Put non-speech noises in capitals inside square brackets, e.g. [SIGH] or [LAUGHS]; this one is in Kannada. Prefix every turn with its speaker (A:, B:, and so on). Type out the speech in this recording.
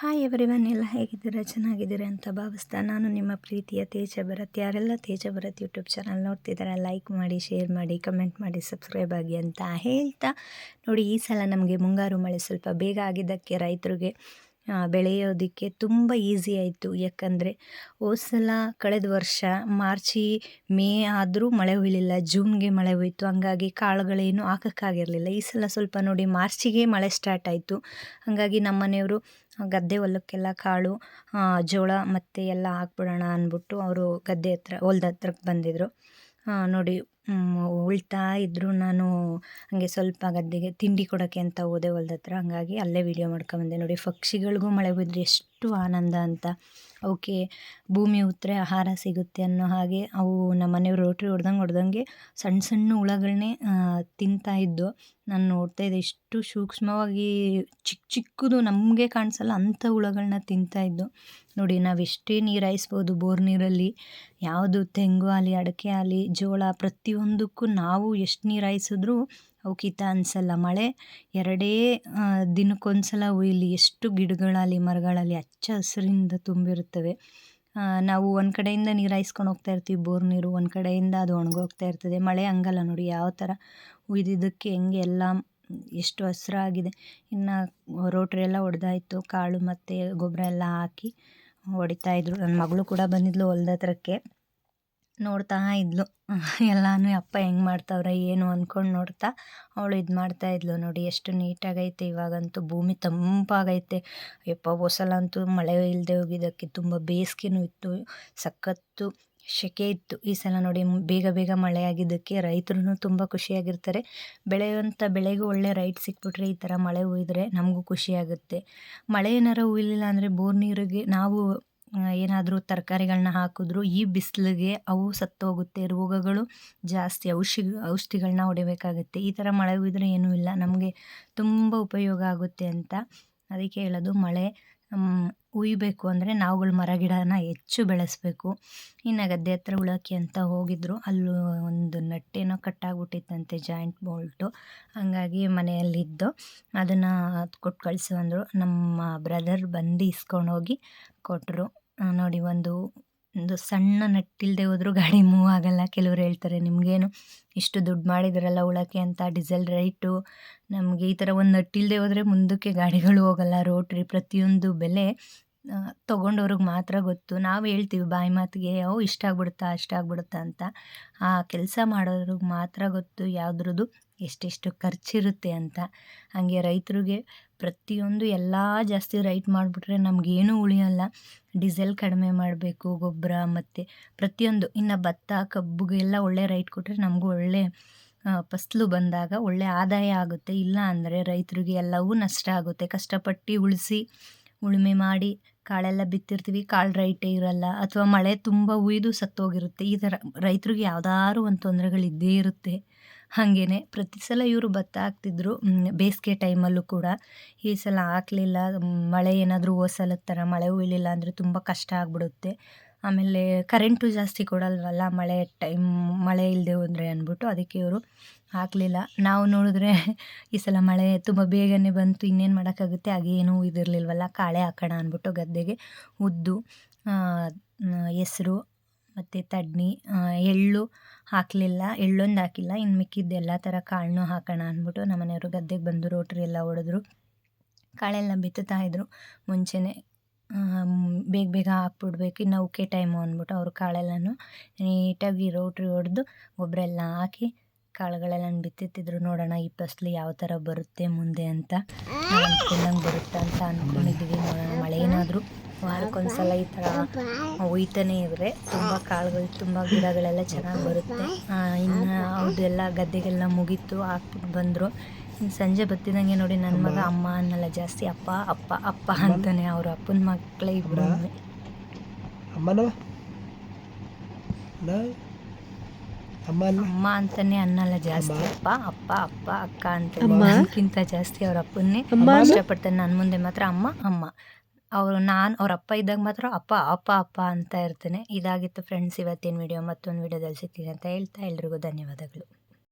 A: ಹಾಯ್ ಎವ್ರಿವನ್, ಎಲ್ಲ ಹೇಗಿದ್ದೀರಾ? ಚೆನ್ನಾಗಿದ್ದೀರಾ ಅಂತ ಭಾವಿಸ್ತಾ ನಾನು ನಿಮ್ಮ ಪ್ರೀತಿಯ ತೇಜ ಭರತ್. ಯಾರೆಲ್ಲ ತೇಜ ಭರತ್ ಯೂಟ್ಯೂಬ್ ಚಾನಲ್ ನೋಡ್ತಿದ್ದಾರೆ ಲೈಕ್ ಮಾಡಿ ಶೇರ್ ಮಾಡಿ ಕಮೆಂಟ್ ಮಾಡಿ ಸಬ್ಸ್ಕ್ರೈಬ್ ಆಗಿ ಅಂತ ಹೇಳ್ತಾ ನೋಡಿ, ಈ ಸಲ ನಮಗೆ ಮುಂಗಾರು ಮಳೆ ಸ್ವಲ್ಪ ಬೇಗ ಆಗಿದ್ದಕ್ಕೆ ರೈತರಿಗೆ ಬೆಳೆಯೋದಕ್ಕೆ ತುಂಬ ಈಸಿ ಆಯಿತು. ಯಾಕಂದರೆ ಹೋದ ಸಲ ಕಳೆದ ವರ್ಷ ಮಾರ್ಚಿ, ಮೇ ಆದರೂ ಮಳೆ ಹುಯ್ಲಿಲ್ಲ, ಜೂನ್ಗೆ ಮಳೆ ಹೋಯಿತು. ಹಂಗಾಗಿ ಕಾಳುಗಳೇನು ಹಾಕೋಕ್ಕಾಗಿರಲಿಲ್ಲ. ಈ ಸಲ ಸ್ವಲ್ಪ ನೋಡಿ ಮಾರ್ಚಿಗೆ ಮಳೆ ಸ್ಟಾರ್ಟ್ ಆಯಿತು. ಹಾಗಾಗಿ ನಮ್ಮ ಮನೆಯವರು ಗದ್ದೆ ಹೊಲಕ್ಕೆಲ್ಲ ಕಾಳು ಜೋಳ ಮತ್ತು ಎಲ್ಲ ಹಾಕ್ಬಿಡೋಣ ಅಂದ್ಬಿಟ್ಟು ಅವರು ಗದ್ದೆ ಹತ್ರ, ಹೊಲ್ದ ಹತ್ರಕ್ಕೆ ಬಂದಿದ್ದರು ನೋಡಿ ಉಳ್ತಾ ಇದ್ದರು ನಾನು ಹಾಗೆ ಸ್ವಲ್ಪ ಗದ್ದೆಗೆ ತಿಂಡಿ ಕೊಡೋಕ್ಕೆ ಅಂತ ಹೋದೆ ಹೊಲ್ದ ಹತ್ರ. ಹಂಗಾಗಿ ಅಲ್ಲೇ ವೀಡಿಯೋ ಮಾಡ್ಕೊಂಬಂದೆ ನೋಡಿ, ಪಕ್ಷಿಗಳಿಗೂ ಮಳೆ ಬಿದ್ದರೆ ಎಷ್ಟು ಆನಂದ ಅಂತ. ಅವಕ್ಕೆ ಭೂಮಿ ಉತ್ತರೆ ಆಹಾರ ಸಿಗುತ್ತೆ ಅನ್ನೋ ಹಾಗೆ ಅವು ನಮ್ಮ ಮನೆಯವ್ರು ರೋಟ್ರಿ ಹೊಡ್ದಂಗೆ ಹೊಡ್ದಂಗೆ ಸಣ್ಣ ಸಣ್ಣ ಹುಳಗಳನ್ನೇ ತಿಂತಾ ಇದ್ದು ನಾನು ನೋಡ್ತಾ ಇದ್ದೆ. ಎಷ್ಟು ಸೂಕ್ಷ್ಮವಾಗಿ ಚಿಕ್ಕ ಚಿಕ್ಕದು ನಮಗೆ ಕಾಣಿಸಲ್ಲ, ಅಂಥ ಹುಳಗಳನ್ನ ತಿಂತಾ ಇದ್ದು. ನೋಡಿ ನಾವು ಎಷ್ಟೇ ನೀರು ಹಾಯಿಸ್ಬೋದು ಬೋರ್ ನೀರಲ್ಲಿ ಯಾವುದು ತೆಂಗು ಆಗಲಿ, ಅಡಿಕೆ ಆಗಲಿ, ಜೋಳ ಪ್ರತಿಯೊಂದಕ್ಕೂ ನಾವು ಎಷ್ಟು ನೀರು ಹಾಯಿಸಿದ್ರೂ ಅವಕ್ಕಿತ ಅನಿಸಲ್ಲ. ಮಳೆ ಎರಡೇ ದಿನಕ್ಕೊಂದ್ಸಲ ಇಲ್ಲಿ ಎಷ್ಟು ಗಿಡಗಳಲ್ಲಿ, ಮರಗಳಲ್ಲಿ ಹಚ್ಚ ಹಸಿರಿಂದ ತುಂಬಿರುತ್ತವೆ. ನಾವು ಒಂದು ಕಡೆಯಿಂದ ನೀರು ಹಾಯಿಸ್ಕೊಂಡು ಹೋಗ್ತಾ ಇರ್ತೀವಿ, ಬೋರ್ ನೀರು. ಒಂದು ಕಡೆಯಿಂದ ಅದು ಒಣಗೋಗ್ತಾ ಇರ್ತದೆ. ಮಳೆ ಹಂಗಲ್ಲ ನೋಡಿ, ಯಾವ ಥರ ಉಯ್ದಿದ್ದಕ್ಕೆ ಹೆಂಗೆ ಎಲ್ಲ ಎಷ್ಟು ಹಸಿರಾಗಿದೆ ಇನ್ನು ರೋಟ್ರಿ ಎಲ್ಲ ಹೊಡೆದಾಯ್ತು ಕಾಳು ಮತ್ತು ಗೊಬ್ಬರ ಎಲ್ಲ ಹಾಕಿ ಹೊಡಿತಾಯಿದ್ರು ನನ್ನ ಮಗಳು ಕೂಡ ಬಂದಿದ್ಲು ಹೊಲ್ದ ಹತ್ರಕ್ಕೆ. ನೋಡ್ತಾ ಇದ್ಲು. [LAUGHS] ಎಲ್ಲಾನು ಅಪ್ಪ ಹೆಂಗೆ ಮಾಡ್ತಾವ್ರೆ, ಏನು ಅಂದ್ಕೊಂಡು ನೋಡ್ತಾ ಅವಳು ಇದು ಮಾಡ್ತಾ ಇದ್ಲು ನೋಡಿ. ಎಷ್ಟು ನೀಟಾಗೈತೆ ಇವಾಗಂತೂ. ಭೂಮಿ ತಂಪಾಗೈತೆ. ಯಪ್ಪ ಹೊಸಲ ಅಂತೂ ಮಳೆ ಇಲ್ಲದೆ ಹೋಗಿದ್ದಕ್ಕೆ ತುಂಬ ಬೇಸಿಗೆನೂ ಇತ್ತು. ಸಖತ್ತು ಸೆಕೆ ಇತ್ತು. ಈ ಸಲ ನೋಡಿ, ಬೇಗ ಬೇಗ ಮಳೆ ಆಗಿದ್ದಕ್ಕೆ ರೈತರು ತುಂಬ ಖುಷಿಯಾಗಿರ್ತಾರೆ. ಬೆಳೆಯುವಂಥ ಬೆಳೆಗೂ ಒಳ್ಳೆ ರೈಟ್ ಸಿಕ್ಬಿಟ್ರೆ ಈ ಥರ ಮಳೆ ಹುಯ್ದರೆ ನಮಗೂ ಖುಷಿಯಾಗುತ್ತೆ. ಮಳೆ ಏನಾರ ಹುಯ್ಲಿಲ್ಲ ಅಂದರೆ ಬೋರ್ ನೀರಿಗೆ ನಾವು ಏನಾದರೂ ತರಕಾರಿಗಳನ್ನ ಹಾಕಿದ್ರು, ಈ ಬಿಸಿಲಿಗೆ ಅವು ಸತ್ತೋಗುತ್ತೆ ರೋಗಗಳು ಜಾಸ್ತಿ ಔಷಧಿ ಔಷಧಿಗಳನ್ನ ಹೊಡಿಬೇಕಾಗುತ್ತೆ. ಈ ಥರ ಮಳೆ ಹುಯ್ದ್ರೆ ಏನೂ ಇಲ್ಲ, ನಮಗೆ ತುಂಬ ಉಪಯೋಗ ಆಗುತ್ತೆ ಅಂತ ಅದಕ್ಕೆ ಹೇಳೋದು ಮಳೆ ಹುಯ್ಬೇಕು ಅಂದರೆ ನಾವುಗಳು ಮರ ಗಿಡನ ಹೆಚ್ಚು ಬೆಳೆಸಬೇಕು. ಇನ್ನು ಗದ್ದೆ ಹತ್ರ ಉಳಕ್ಕೆ ಅಂತ ಹೋಗಿದ್ರು, ಅಲ್ಲೂ ಒಂದು ನಟ್ಟೇನೋ ಕಟ್ಟಾಗ್ಬಿಟ್ಟಿತ್ತಂತೆ, ಜಾಯಿಂಟ್ ಬೋಲ್ಟು. ಹಂಗಾಗಿ ಮನೆಯಲ್ಲಿದ್ದು ಅದನ್ನು ಕೊಟ್ಟು ಕಳಿಸು ಅಂದರು ನಮ್ಮ ಬ್ರದರ್ ಬಂದು ಇಸ್ಕೊಂಡೋಗಿ ಕೊಟ್ಟರು ನೋಡಿ, ಒಂದು ಒಂದು ಸಣ್ಣ ನಟ್ಟಿಲ್ಲದೆ ಹೋದರೂ ಗಾಡಿ ಮೂವ್ ಆಗಲ್ಲ. ಕೆಲವ್ರು ಹೇಳ್ತಾರೆ, ನಿಮಗೇನು ಇಷ್ಟು ದುಡ್ಡು ಮಾಡಿದ್ರಲ್ಲ ಉಳಕ್ಕೆ ಅಂತ ಡೀಸೆಲ್ ರೈಟು ನಮಗೆ ಈ ಥರ ಒಂದು ನಟ್ಟಿಲ್ಲದೆ ಹೋದರೆ ಮುಂದಕ್ಕೆ ಗಾಡಿಗಳು ಹೋಗಲ್ಲ. ರೋಟ್ರಿ ಪ್ರತಿಯೊಂದು ಬೆಲೆ ತೊಗೊಂಡವ್ರಿಗೆ ಮಾತ್ರ ಗೊತ್ತು. ನಾವು ಹೇಳ್ತೀವಿ, ಬಾಯಿ ಮಾತಿಗೆ ಅವು ಇಷ್ಟ ಆಗ್ಬಿಡುತ್ತಾ ಅಂತ. ಆ ಕೆಲಸ ಮಾಡೋರಿಗೆ ಮಾತ್ರ ಗೊತ್ತು, ಯಾವುದ್ರದ್ದು ಎಷ್ಟೆಷ್ಟು ಖರ್ಚಿರುತ್ತೆ ಅಂತ. ಹಾಗೆ ರೈತರಿಗೆ ಪ್ರತಿಯೊಂದು ಎಲ್ಲ ಜಾಸ್ತಿ ರೈಟ್ ಮಾಡಿಬಿಟ್ರೆ ನಮಗೇನೂ ಉಳಿಯೋಲ್ಲ. ಡೀಸೆಲ್ ಕಡಿಮೆ ಮಾಡಬೇಕು, ಗೊಬ್ಬರ ಮತ್ತು ಪ್ರತಿಯೊಂದು. ಇನ್ನು ಭತ್ತ ಕಬ್ಬಿಗೆಲ್ಲ ಒಳ್ಳೆ ರೈಟ್ ಕೊಟ್ಟರೆ ನಮಗೂ ಒಳ್ಳೆ ಫಸ್ಲು ಬಂದಾಗ ಒಳ್ಳೆ ಆದಾಯ ಆಗುತ್ತೆ. ಇಲ್ಲ ಅಂದರೆ ರೈತರಿಗೆ ಎಲ್ಲವೂ ನಷ್ಟ ಆಗುತ್ತೆ. ಕಷ್ಟಪಟ್ಟು ಉಳಿಸಿ, ಉಳುಮೆ ಮಾಡಿ ಕಾಳೆಲ್ಲ ಬಿತ್ತಿರ್ತೀವಿ, ಕಾಳು ರೈಟೇ ಇರಲ್ಲ ಅಥವಾ ಮಳೆ ತುಂಬ ಉಯ್ದು ಸತ್ತೋಗಿರುತ್ತೆ, ಈ ಥರ ರೈತರಿಗೆ ಯಾವ್ದಾದ್ರು ಒಂದು ತೊಂದರೆಗಳು ಇದ್ದೇ ಇರುತ್ತೆ. ಹಾಗೇ ಪ್ರತಿ ಸಲ ಇವರು ಭತ್ತ ಹಾಕ್ತಿದ್ರು ಬೇಸಿಗೆ ಟೈಮಲ್ಲೂ ಕೂಡ ಈ ಸಲ ಹಾಕ್ಲಿಲ್ಲ ಮಳೆ ಏನಾದರೂ ಥರ ಮಳೆ ಉಯ್ಲಿಲ್ಲ ಅಂದರೆ ತುಂಬ ಕಷ್ಟ ಆಗಿಬಿಡುತ್ತೆ. ಆಮೇಲೆ ಕರೆಂಟು ಜಾಸ್ತಿ ಕೊಡಲ್ವಲ್ಲ, ಮಳೆ ಟೈಮ್ ಮಳೆ ಇಲ್ಲದೆ ಹೋದರೆ ಅಂದ್ಬಿಟ್ಟು ಅದಕ್ಕೆ ಇವರು ಹಾಕಲಿಲ್ಲ. ನಾವು ನೋಡಿದ್ರೆ ಈ ಸಲ ಮಳೆ ತುಂಬ ಬೇಗನೆ ಬಂತು, ಇನ್ನೇನು ಮಾಡೋಕ್ಕಾಗುತ್ತೆ? ಹಾಗೇನೂ ಇದಿರಲಿಲ್ವಲ್ಲ, ಕಾಳೆ ಹಾಕೋಣ ಅಂದ್ಬಿಟ್ಟು ಗದ್ದೆಗೆ ಉದ್ದು ಹೆಸರು ಮತ್ತು ತಡ್ನಿ ಎಳ್ಳು ಹಾಕಲಿಲ್ಲ. ಎಳ್ಳೊಂದು ಹಾಕಿಲ್ಲ ಇನ್ನು ಮಿಕ್ಕಿದ್ದು ಎಲ್ಲ ಥರ ಕಾಳನ್ನೂ ಹಾಕೋಣ ಅಂದ್ಬಿಟ್ಟು ನಮ್ಮನೆಯವರು ಗದ್ದೆಗೆ ಬಂದು ರೋಟ್ರಿ ಎಲ್ಲ ಹೊಡೆದ್ರು ಕಾಳೆಲ್ಲ ಬಿತ್ತುತ್ತಾ ಇದ್ದರು ಮುಂಚೆನೇ. ಬೇಗ ಬೇಗ ಹಾಕ್ಬಿಡ್ಬೇಕು. ಇನ್ನು ಉಕ್ಕೆ ಟೈಮು ಅಂದ್ಬಿಟ್ಟು ಅವ್ರ ಕಾಳೆಲ್ಲನೂ ನೀಟಾಗಿ ರೋಟ್ರಿ ಹೊಡೆದು ಗೊಬ್ಬರ ಎಲ್ಲ ಹಾಕಿ ಕಾಳುಗಳೆಲ್ಲ ಬಿತ್ತಿತ್ತಿದ್ರು. ನೋಡೋಣ ಈ ಫಸ್ಲು ಯಾವ ಥರ ಬರುತ್ತೆ, ಮುಂದೆ ಅಂತ ಚೆನ್ನಾಗಿ ಬರುತ್ತೆ ಅಂತ ಅಂದ್ಕೊಂಡಿದ್ದೀವಿ ನೋಡೋಣ ಮಳೆ ಏನಾದರೂ. ವಾರಕ್ಕೊಂದ್ಸಲ ಈ ಥರ ಒಯ್ತಾನೆ ಇದ್ರೆ ತುಂಬ ಕಾಳುಗಳು, ತುಂಬ ಗಿಡಗಳೆಲ್ಲ ಚೆನ್ನಾಗಿ ಬರುತ್ತೆ. ಇನ್ನು ಅವ್ರದ್ದೆಲ್ಲ ಗದ್ದೆಗೆಲ್ಲ ಮುಗೀತು, ಹಾಕ್ಬಿಟ್ಟು ಬಂದರು. ಸಂಜೆ ಬತ್ತಿದಂಗೆ ನೋಡಿ ನನ್ನ ಮಗ ಅಮ್ಮ ಅನ್ನಲ್ಲ ಜಾಸ್ತಿ ಅಪ್ಪ ಅಪ್ಪ ಅಪ್ಪ ಅಂತಾನೆ ಅವ್ರ ಅಪ್ಪನ ಮಕ್ಕಳೇ ಇಬ್ಬರು ಅಮ್ಮ ಅಂತಾನೆ ಅನ್ನಲ್ಲ ಜಾಸ್ತಿ ಅಪ್ಪ ಅಪ್ಪ ಅಪ್ಪ ಅಕ್ಕ ಅಂತ ಅಮ್ಮಕ್ಕಿಂತ ಜಾಸ್ತಿ ಅವ್ರ ಅಪ್ಪನ್ನೇ ಇಷ್ಟಪಡ್ತಾನೆ. ನನ್ನ ಮುಂದೆ ಮಾತ್ರ ಅಮ್ಮ ಅಮ್ಮ. ಅವರು ನಾನು ಅವ್ರ ಅಪ್ಪ ಇದ್ದಾಗ ಮಾತ್ರ ಅಪ್ಪ ಅಪ್ಪ ಅಪ್ಪ ಅಂತ ಇರ್ತೇನೆ. ಇದಾಗಿತ್ತು ಫ್ರೆಂಡ್ಸ್ ಇವತ್ತಿನ ವಿಡಿಯೋ ಮತ್ತೊಂದು ವಿಡಿಯೋದಲ್ಲಿ ಸಿಗ್ತೀನಿ ಅಂತ ಹೇಳ್ತಾ ಎಲ್ರಿಗೂ ಧನ್ಯವಾದಗಳು.